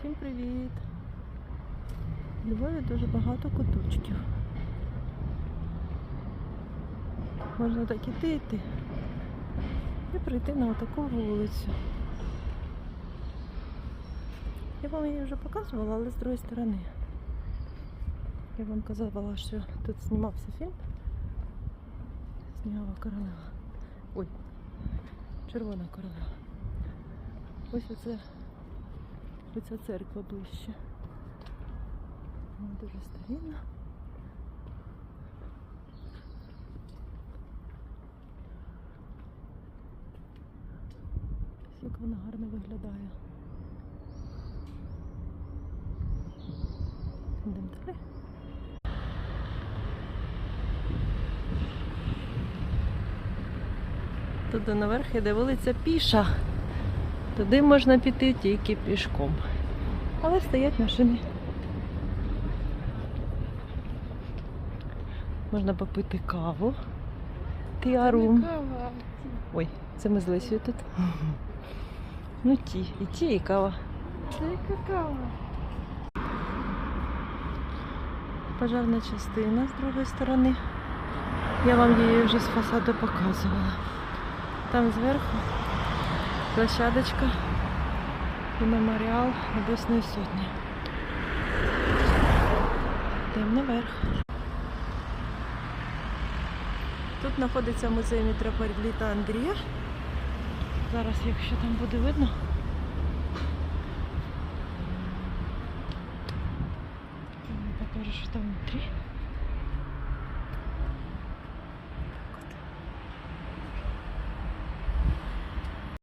Всім привіт! У Львові дуже багато куточків. Можна так іти йти і прийти на отаку вулицю. Я вам її вже показувала, але з другої сторони. Я вам казала, що тут знімався фільм. Снігова королева. Ой, червона королева. Ось оце Оця церква ближче. Вона дуже старінна. Як вона гарно виглядає. Йдемо далі. Туди наверх іде вулиця Піша. Туди можна піти тільки пішком. Але стоять машини. Можна попити каву. Тіарум. Ой, це ми з Лесією тут. Ну ті, і ті, і кава. Це какао. Пожарна частина з другої сторони. Я вам її вже з фасаду показувала. Там зверху площадочка і меморіал Небесної Сотні. Йдемо наверх. Тут знаходиться музей митрополіта Андрія. Зараз, якщо там буде видно. Покажу, що там внутрі.